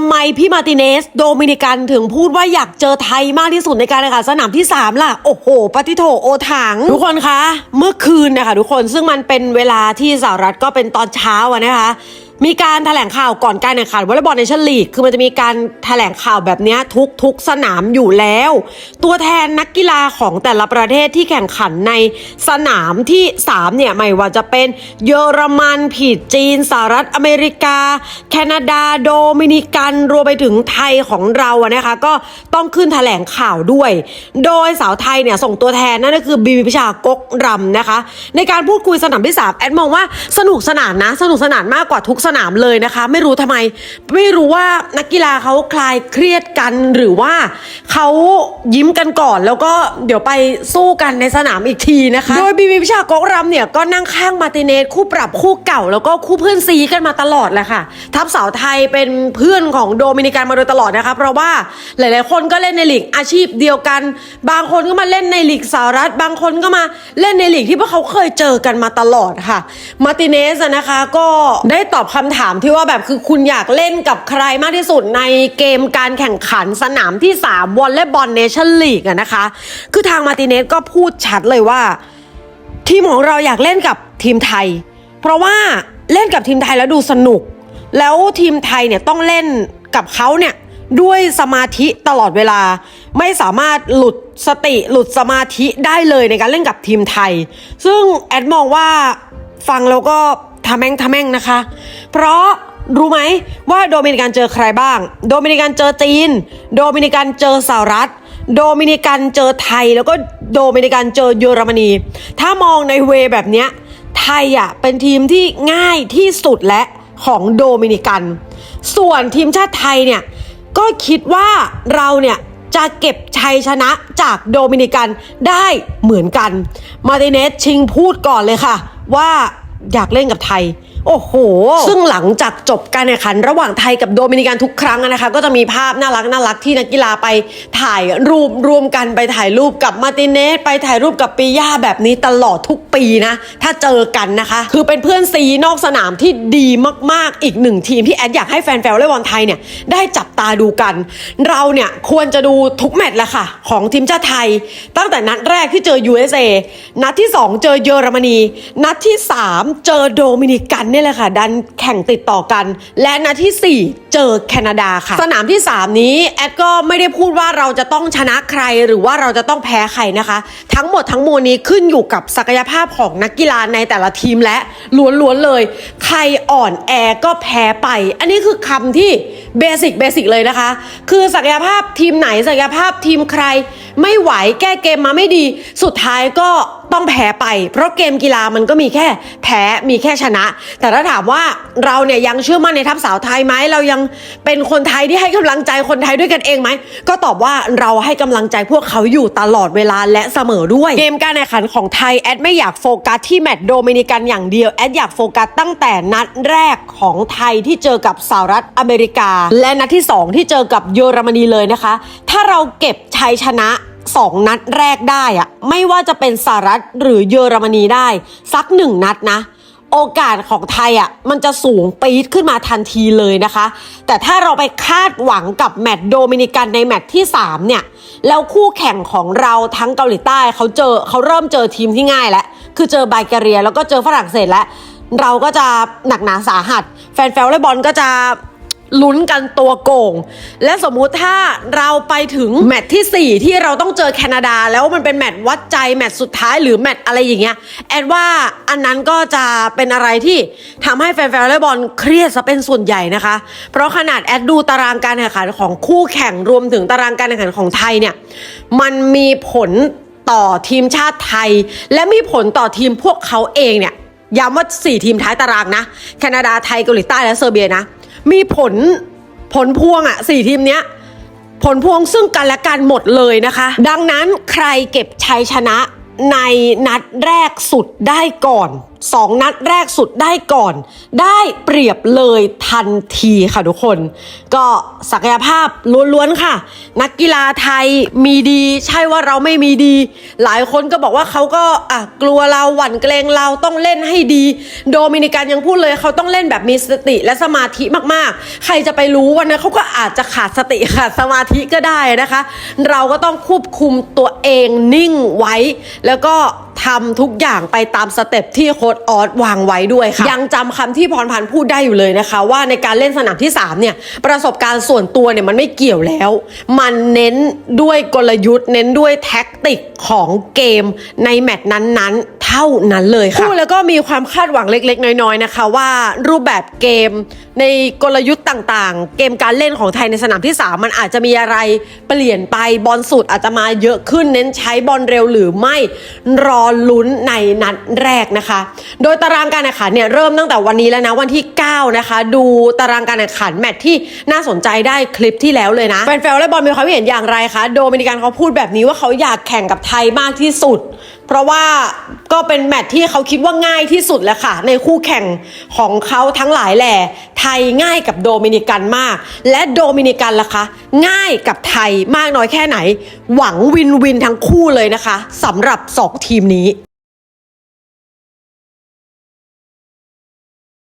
ำไมพี่มาร์ติเนส โดมินิกันถึงพูดว่าอยากเจอไทยมากที่สุดในการแข่งขันสนามที่ 3 ล่ะ โอ้โหปฏิโถโอถัง ทุกคนคะ เมื่อคืนนะคะทุกคนซึ่งมันเป็นเวลาที่สหรัฐก็เป็นตอนเช้าอะนะคะ มีการแถลงข่าวก่อนการแข่งขันวอลเลย์บอลเนชั่นลีก คือมันจะมีการแถลงข่าวแบบนี้ทุกทุกสนามอยู่แล้ว ตัวแทนนักกีฬาของแต่ละประเทศที่แข่งขันในสนามที่ 3 เนี่ย ไม่ว่าจะเป็นเยอรมันผิดจีนสหรัฐอเมริกา แคนาดาโดมินิกันรวมไปถึงไทยของเราอะนะคะ ก็ต้องขึ้นแถลงข่าวด้วย โดยสาวไทยเนี่ยส่งตัวแทนนั่นก็คือบีบีพิชากกรำนะคะ ในการพูดคุยสนามที่3แอดมองว่าสนุกสนานนะ สนุกสนานมากกว่าทุกสนามเลยนะคะ ไม่รู้ทำไม ไม่รู้ว่านักกีฬาเขาคลายเครียดกันหรือว่าเขายิ้มกันก่อนแล้วก็เดี๋ยวไปสู้กันในสนามอีกทีนะคะ โดยบีบีพิชากกรำเนี่ยก็นั่งข้างมาติเนสคู่ปรับคู่เก่า แล้วก็คู่เพื่อนซีกันมาตลอดแหละค่ะ ทัพสาวไทยเป็นเพื่อนของโดมินิกันมาโดยตลอดนะคะ เพราะว่าหลายๆ คนก็เล่นในลีกอาชีพเดียวกัน บางคนก็มาเล่นในลีกสหรัฐ บางคนก็มาเล่นในลีกที่พวกเขาเคยเจอกันมาตลอดค่ะ มาติเนสนะคะก็ได้ตอบคำถามที่ว่าแบบคือคุณอยากเล่นกับใครมากที่สุดในเกมการแข่งขันสนามที่ 3 วอลเลย์บอลเนชั่นลีกอะนะคะ คือทางมาติเนสก็พูดชัดเลยว่า ทีมของเราอยากเล่นกับทีมไทย เพราะว่าเล่นกับทีมไทยแล้วดูสนุก แล้วทีมไทยเนี่ยต้องเล่นกับเขาเนี่ยด้วยสมาธิตลอดเวลา ไม่สามารถหลุดสติหลุดสมาธิได้เลยในการเล่นกับทีมไทย ซึ่งแอดมองว่า ฟังแล้วก็ทำแม่งทำแม่งนะคะ เพราะรู้ไหมว่าโดมินิกันเจอใครบ้าง โดมินิกันเจอจีน โดมินิกันเจอสหรัฐ โดมินิกันเจอไทย แล้วก็โดมินิกันเจอเยอรมนี ถ้ามองในเวแบบเนี้ยไทยอะเป็นทีมที่ง่ายที่สุดและของโดมินิกัน ส่วนทีมชาติไทยเนี่ยก็คิดว่าเราเนี่ยจะเก็บชัยชนะจากโดมินิกันได้เหมือนกัน มาติเนสชิงพูดก่อนเลยค่ะ ว่าอยากเล่นกับไทย โอ้โห ซึ่งหลังจากจบการแข่งขันระหว่างไทยกับโดมินิกันทุกครั้งนะคะ ก็จะมีภาพน่ารักน่ารักที่นักกีฬาไปถ่ายรูปรวมกันไปถ่ายรูปกับมาติเนสไปถ่ายรูปกับปีย่าแบบนี้ตลอดทุกปีนะ ถ้าเจอกันนะคะ คือเป็นเพื่อนซีนอกสนามที่ดีมากๆ อีกหนึ่งทีมที่แอดอยากให้แฟนๆวอลเลย์บอลไทยเนี่ยได้จับตาดูกัน เราเนี่ยควรจะดูทุกแมตช์แหละค่ะ ของทีมชาติไทย ตั้งแต่นัดแรกที่เจอ USA นัดที่ 2 เจอเยอรมนี นัดที่ 3 เจอโดมินิกันนี่แหละค่ะ ดันแข่งติดต่อกัน และนัดที่ 4 เจอแคนาดาค่ะ สนามที่ 3 นี้แอดก็ไม่ได้พูดว่าเราจะต้องชนะใครหรือว่าเราจะต้องแพ้ใครนะคะ ทั้งหมดทั้งมวลนี้ขึ้นอยู่กับศักยภาพของนักกีฬาในแต่ละทีมและล้วนๆเลย ใครอ่อนแอก็แพ้ไป อันนี้คือคำที่ เบสิกเบสิกเลยนะคะ คือศักยภาพทีมไหนศักยภาพทีมใคร ไม่ไหวแก้เกมมาไม่ดี สุดท้ายก็ต้องแพ้ไป เพราะเกมกีฬามันก็มีแค่แพ้มีแค่ชนะ แต่ถ้าถามว่าเราเนี่ยยังเชื่อมั่นในทัพสาวไทยไหมเรายังเป็นคนไทยที่ให้กำลังใจคนไทยด้วยกันเองไหมก็ตอบว่าเราให้กำลังใจพวกเขาอยู่ตลอดเวลาและเสมอด้วย เกมการแข่งขันของไทยแอดไม่อยากโฟกัสที่แมตช์โดมินิกันอย่างเดียวแอดอยากโฟกัสตั้งแต่นัดแรกของไทยที่เจอกับสหรัฐอเมริกาและนัดที่ 2 ที่เจอกับเยอรมนีเลยนะคะ ถ้าเราเก็บชัยชนะสองนัดแรกได้อะไม่ว่าจะเป็นสหรัฐหรือเยอรมนีได้ สักหนึ่งนัดนะ โอกาสของไทยอะมันจะสูงปี๊ดขึ้นมาทันทีเลยนะคะ แต่ถ้าเราไปคาดหวังกับแมตช์โดมินิกันในแมตช์ที่ 3 เนี่ย แล้วคู่แข่งของเราทั้งเกาหลีใต้เขาเจอเขาเริ่มเจอทีมที่ง่ายแล้วคือเจอไบเกเรีย แล้วก็เจอฝรั่งเศสแล้วเราก็จะหนักหนาสาหัส แฟนๆวอลเลย์บอลก็จะ ลุ้นกันตัวโกง และสมมุติถ้าเราไปถึงแมตช์ที่ 4 ที่เราต้องเจอแคนาดา แล้วมันเป็นแมตช์วัดใจแมตช์สุดท้ายหรือแมตช์อะไรอย่างเงี้ยแอดว่าอันนั้นก็จะเป็นอะไรที่ทำให้แฟนๆวอลเลย์บอลเครียดซะเป็นส่วนใหญ่นะคะ เพราะขนาดแอดดูตารางการแข่งขันของคู่แข่งรวมถึงตารางการแข่งขันของไทยเนี่ยมันมีผลต่อทีมชาติไทย และมีผลต่อทีมพวกเขาเองเนี่ยย้ำว่า 4 ทีมท้ายตารางนะ แคนาดาไทยเกาหลีใต้และเซอร์เบียนะ มีผลผลพวงอะสี่ทีมเนี้ยผลพวงซึ่งกันและกันหมดเลยนะคะ ดังนั้นใครเก็บชัยชนะในนัดแรกสุดได้ก่อน สองนัดแรกสุดได้ก่อน ได้เปรียบเลยทันทีค่ะทุกคน ก็ศักยภาพล้วนๆค่ะ นักกีฬาไทยมีดี ใช่ว่าเราไม่มีดี หลายคนก็บอกว่าเขาก็อะกลัวเราหวั่นเกรงเราต้องเล่นให้ดี โดมินิกันยังพูดเลยเขาต้องเล่นแบบมีสติและสมาธิมากๆ ใครจะไปรู้วันนั้นเขาก็อาจจะขาดสติขาดสมาธิก็ได้นะคะ เราก็ต้องควบคุมตัวเองนิ่งไว้แล้วก็ ทำทุกอย่างไปตามสเต็ปที่โค้ดออสวางไว้ด้วยค่ะ ยังจำคำที่พรพันธ์พูดได้อยู่เลยนะคะ ว่าในการเล่นสนามที่3เนี่ยประสบการณ์ส่วนตัวเนี่ยมันไม่เกี่ยวแล้ว มันเน้นด้วยกลยุทธ์ เน้นด้วยแท็กติกของเกมในแมตช์นั้นๆ เท่านั้นเลยค่ะพูดแล้วก็มีความคาดหวังเล็กๆ น้อยๆนะคะ ว่ารูปแบบเกม ในกลยุทธ์ต่างๆ เกมการเล่นของไทยในสนามที่ 3 มันอาจจะมีอะไรเปลี่ยนไปบอลสูตรอาจจะมาเยอะขึ้นเน้นใช้บอลเร็วหรือไม่รอลุ้นในนัดแรกนะคะ โดยตารางการแข่งขันเนี่ยเริ่มตั้งแต่วันนี้แล้วนะวันที่ 9 นะคะ ดูตารางการแข่งขันแมตช์ที่น่าสนใจได้คลิปที่แล้วเลยนะแฟนๆวอลเลย์บอลมีความเห็นอย่างไรคะโดมินิกันเขาพูดแบบนี้ว่าเขาอยากแข่งกับไทยมากที่สุด เพราะว่าก็เป็นแมตช์ที่เขาคิดว่าง่ายที่สุดแล้วค่ะ ในคู่แข่งของเขาทั้งหลายแหล่ทยง่ายกับโดมินิกันมาก และโดมินิกันล่ะคะ ง่ายกับไทยมากน้อยแค่ไหน หวังวินวินทั้งคู่เลยนะคะสำหรับสองทีมนี้